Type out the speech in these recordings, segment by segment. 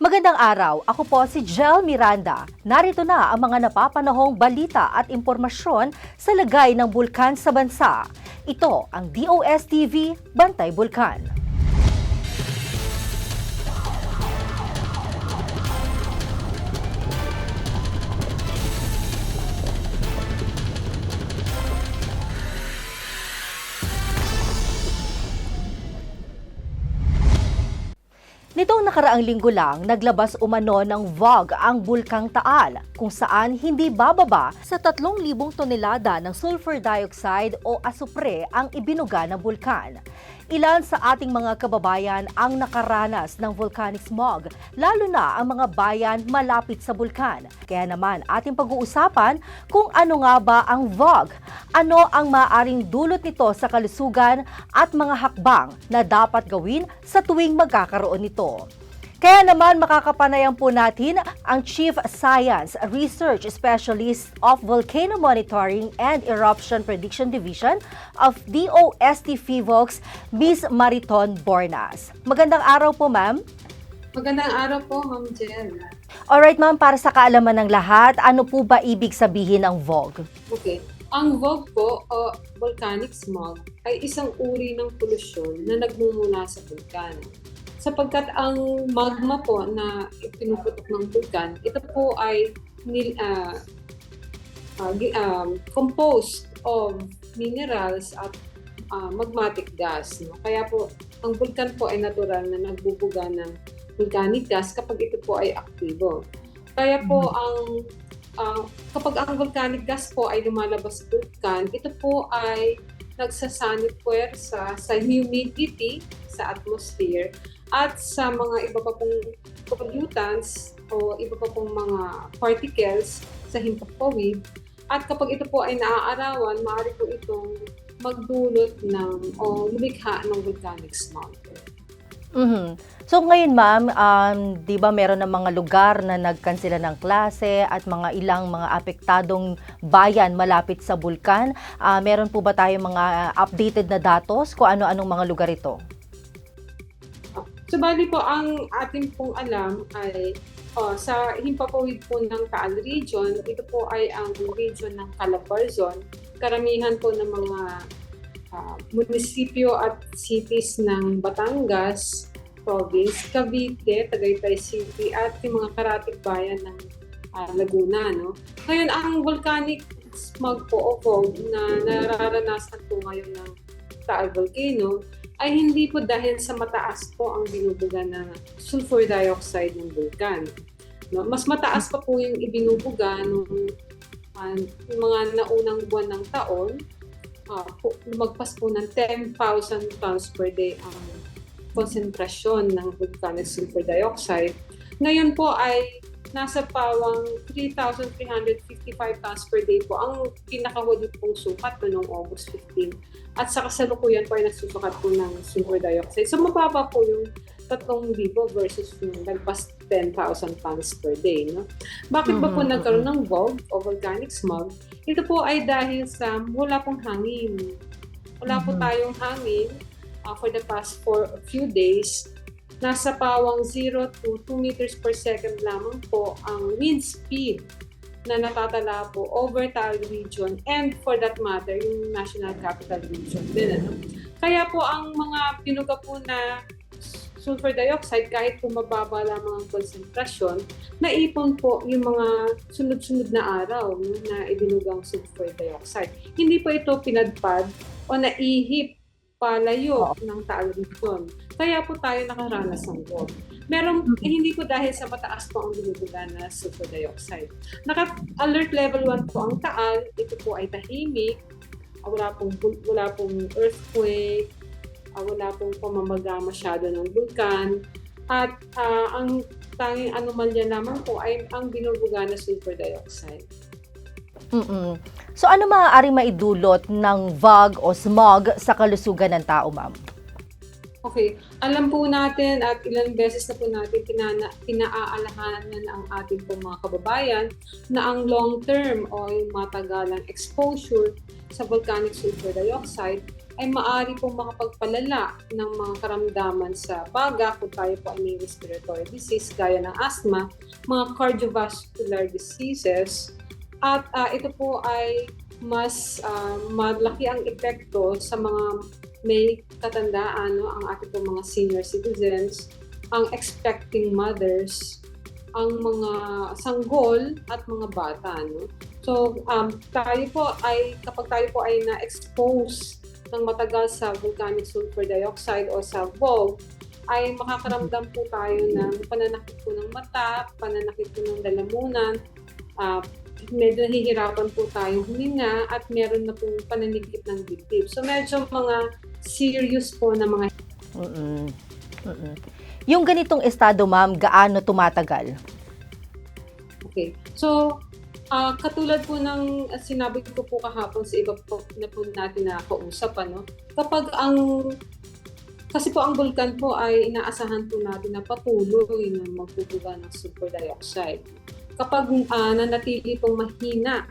Magandang araw, ako po si Jel Miranda. Narito na ang mga napapanahong balita at impormasyon sa lagay ng bulkan sa bansa. Ito ang DOSTV Bantay Bulkan. Nakaraang linggo lang, naglabas umano ng VOG ang Bulkang Taal, kung saan hindi bababa sa 3,000 tonelada ng sulfur dioxide o asupre ang ibinuga ng bulkan. Ilan sa ating mga kababayan ang nakaranas ng volcanic smog, lalo na ang mga bayan malapit sa bulkan. Kaya naman ating pag-uusapan kung ano nga ba ang VOG, ano ang maaring dulot nito sa kalusugan at mga hakbang na dapat gawin sa tuwing magkakaroon nito. Kaya naman makakapanayan po natin ang Chief Science Research Specialist of Volcano Monitoring and Eruption Prediction Division of DOST FIVOX, Ms. Mariton Bornas. Magandang araw po, ma'am. Magandang araw po, Ma'am Jen. Alright, ma'am, para sa kaalaman ng lahat, ano po ba ibig sabihin ng VOG? Okay. Ang VOG po, o volcanic smog, ay isang uri ng polusyon na nagmumula sa bulkan. Sapagkat ang magma po na pinuputok ng bulkan, ito po ay nil, ah, gi- um, composed of minerals at ah, magmatic gas. No? Kaya po, ang bulkan po ay natural na nagbubuga ng volcanic gas kapag ito po ay aktibo. Kaya po ang ah, kapag ang volcanic gas po ay lumalabas sa bulkan, ito po ay nagsasanib puwersa sa humidity sa atmosphere at sa mga iba pa pong pollutants o iba pa pong mga particles sa himpapawid. At kapag ito po ay naaarawan, maaari po itong magdulot ng o lumikha ng volcanic smog. Mhm. So ngayon ma'am, um, 'di ba meron ng mga lugar na nagkansela ng klase at mga ilang mga apektadong bayan malapit sa bulkan? Ah, meron po ba tayong mga updated na datos kung ano-anong mga lugar ito? So bali po ang ating pong alam ay oh, sa himpapawid po ng Taal Region, ito po ay ang region ng Calabarzon. Karamihan po ng mga ah, munisipyo at cities ng Batangas, province, Cavite, Tagaytay City at yung mga karatig bayan ng ah, Laguna. No? Ngayon, ang volcanic smog po o fog na nararanasan po ngayon ng Taal Volcano ay hindi po dahil sa mataas po ang binubuga na sulfur dioxide ng bulkan. No? Mas mataas pa po yung ibinubuga nung yung mga naunang buwan ng taon. ah, po, lumagpas po ng 10,000 tons per day ang konsentrasyon ng volcanic sulfur dioxide. Ngayon po ay nasa pawang 3,355 tons per day po ang pinakahuli pong sukat no, noong August 15 at sa kasalukuyan po ay nagsusukat po ng sulfur dioxide. So mababa po yung 3,000 versus yung lagpas 10,000 tons per day. No? Bakit ba po Mhm, nagkaroon ng VOG o volcanic smog? Ito po ay dahil sa wala pong hangin. Wala po Mhm. tayong hangin uh, for the past for a few days. Nasa pawang 0 to 2 meters per second lamang po ang wind speed na natatala po over Taal Region and for that matter, yung National Capital Region din. Ano? Kaya po ang mga pinuga po na sulfur dioxide, kahit po mababa lamang ang konsentrasyon, naipon po yung mga sunod-sunod na araw no, na ibinugang sulfur dioxide. Hindi po ito pinadpad o naihip palayo ng Taal Region. Kaya po tayo nakaranas ng VOG. Meron, eh, hindi po dahil sa mataas po ang binubuga na sulfur dioxide. Naka-alert level 1 po ang Taal. Ito po ay tahimik. Ah, Wala pong, wala pong earthquake. ah, Wala pong pamamaga masyado ng bulkan. At ah, ang tanging anomalya lamang po ay ang binubuga na sulfur dioxide. Mm So ano maaaring maidulot ng VOG o smog sa kalusugan ng tao, ma'am? Okay, alam po natin at ilang beses na po natin pinana, pinaaalahanan ang ating pong mga kababayan na ang long term o yung matagalang exposure sa volcanic sulfur dioxide ay maaari pong makapagpalala ng mga karamdaman sa baga kung tayo po ay may respiratory disease gaya ng asthma, mga cardiovascular diseases, at ah, ito po ay mas ah, malaki ang epekto sa mga may katandaan, no? ang ating po mga senior citizens, ang expecting mothers, ang mga sanggol at mga bata. No? So, um, tayo po ay, kapag tayo po ay na-expose ng matagal sa volcanic sulfur dioxide o sa VOG, ay makakaramdam po tayo ng pananakit po ng mata, pananakit po ng lalamunan, ah, medyo nahihirapan po tayong huminga at meron na pong pananigip ng dibdib. So medyo mga serious po na mga Mm-mm. Mm-mm. Yung ganitong estado, ma'am, gaano tumatagal? Okay. So, ah, katulad po ng ah, sinabi ko po kahapon sa iba po na po natin na kausap, ano, kapag ang kasi po ang bulkan po ay inaasahan po natin na patuloy na magbubuga ng sulfur dioxide. Kapag ah, nanatili pong mahina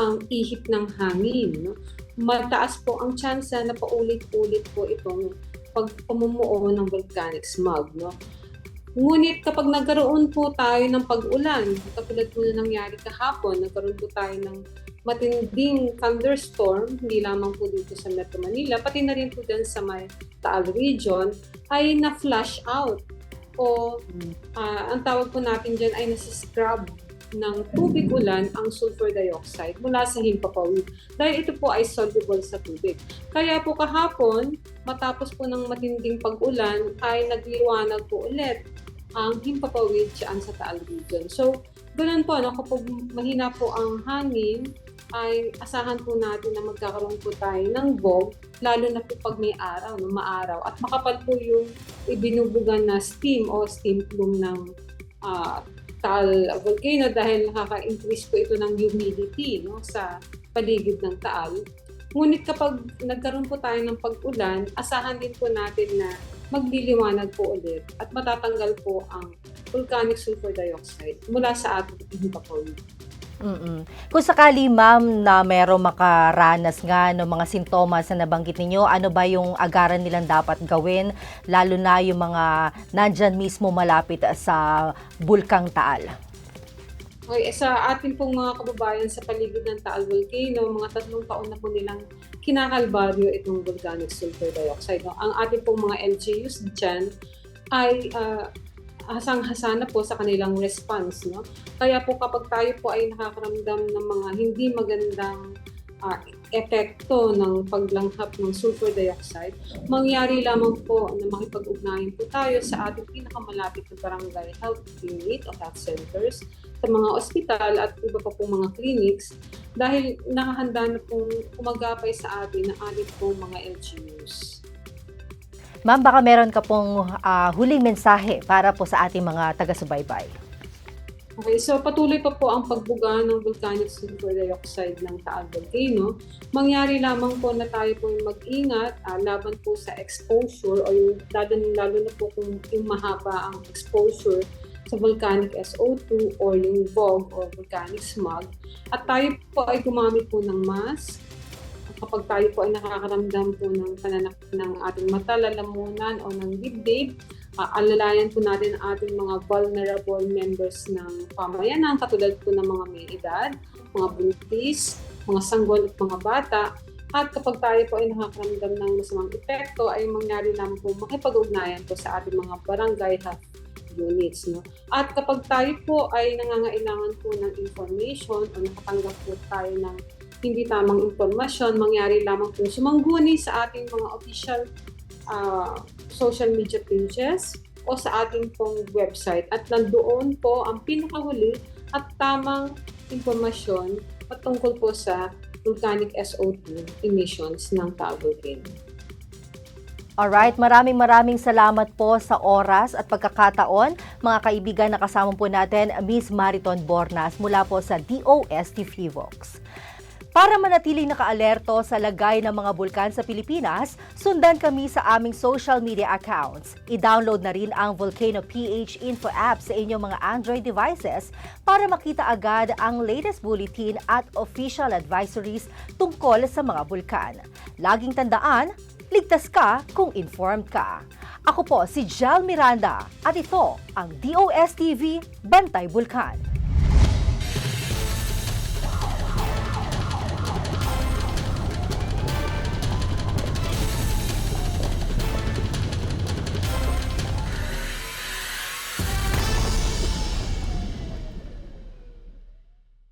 ang ihip ng hangin, no, mataas po ang tsansa na paulit-ulit po itong pagpamumuo ng volcanic smog. No? Ngunit kapag nagkaroon po tayo ng pag-ulan, katulad po na nangyari kahapon, nagkaroon po tayo ng matinding thunderstorm, hindi lamang po dito sa Metro Manila, pati na rin po dyan sa may Taal region, ay na-flush out. O ah, ang tawag po natin dyan ay nasa-scrub ng tubig ulan ang sulfur dioxide mula sa himpapawid dahil ito po ay soluble sa tubig. Kaya po kahapon, matapos po ng matinding pag-ulan, ay nagliwanag po ulit ang himpapawid dyan sa Taal region. So, ganun po, no, kapag mahina po ang hangin, ay asahan po natin na magkakaroon po tayo ng bog, lalo na po pag may araw, no, maaraw. At makapal po yung ibinubugan na steam o steam plume ng ah, Taal volcano dahil nakaka-increase po ito ng humidity no, sa paligid ng Taal. Ngunit kapag nagkaroon po tayo ng pag-ulan, asahan din po natin na magliliwanag po ulit at matatanggal po ang volcanic sulfur dioxide mula sa ating himpapawid. Mm-mm. Kung sakali, ma'am, na merong makaranas nga ng mga sintomas na nabanggit ninyo, ano ba yung agaran nilang dapat gawin, lalo na yung mga nandyan mismo malapit sa Bulkang Taal? Okay, eh, sa ating pong mga kababayan sa paligid ng Taal Volcano, mga tatlong taon na po nilang kinakalbaryo itong volcanic sulfur dioxide. No? Ang ating pong mga LGUs dyan ay ah, hasang-hasa na po sa kanilang response. No? Kaya po kapag tayo po ay nakakaramdam ng mga hindi magandang ah, epekto ng paglanghap ng sulfur dioxide, mangyari lamang po na makipag-ugnayan po tayo sa ating pinakamalapit na barangay health unit o health centers, sa mga ospital at iba pa pong mga clinics dahil nakahanda na pong umagapay sa atin ng ating pong mga LGUs. Ma'am, baka meron ka pong ah, huling mensahe para po sa ating mga taga-subaybay. Okay, so patuloy pa po ang pagbuga ng volcanic sulfur dioxide ng Taal Volcano. Mangyari lamang po na tayo po mag-ingat ah, laban po sa exposure o yung lalo, lalo na po kung yung mahaba ang exposure sa volcanic SO2 or yung VOG or volcanic smog. At tayo po ay gumamit po ng mask kapag tayo po ay nakakaramdam po ng pananakit ng ating mata, lalamunan o ng dibdib, uh, alalayan po natin ang ating mga vulnerable members ng pamayanan, katulad po ng mga may edad, mga buntis, mga sanggol at mga bata. At kapag tayo po ay nakakaramdam ng masamang epekto, ay mangyari lang po makipag-ugnayan po sa ating mga barangay health units. No? At kapag tayo po ay nangangailangan po ng information o nakatanggap po tayo ng hindi tamang impormasyon, mangyari lamang po sumangguni sa ating mga official ah, social media pages o sa ating pong website at nandoon po ang pinakahuli at tamang impormasyon patungkol po sa volcanic SO2 emissions ng Taal Volcano. Alright, maraming maraming salamat po sa oras at pagkakataon. Mga kaibigan, nakasama po natin Miss Mariton Bornas mula po sa DOST Fivox. Para manatiling nakaalerto sa lagay ng mga bulkan sa Pilipinas, sundan kami sa aming social media accounts. I-download na rin ang Volcano PH Info app sa inyong mga Android devices para makita agad ang latest bulletin at official advisories tungkol sa mga bulkan. Laging tandaan, ligtas ka kung informed ka. Ako po si Jel Miranda at ito ang DOS TV Bantay Bulkan.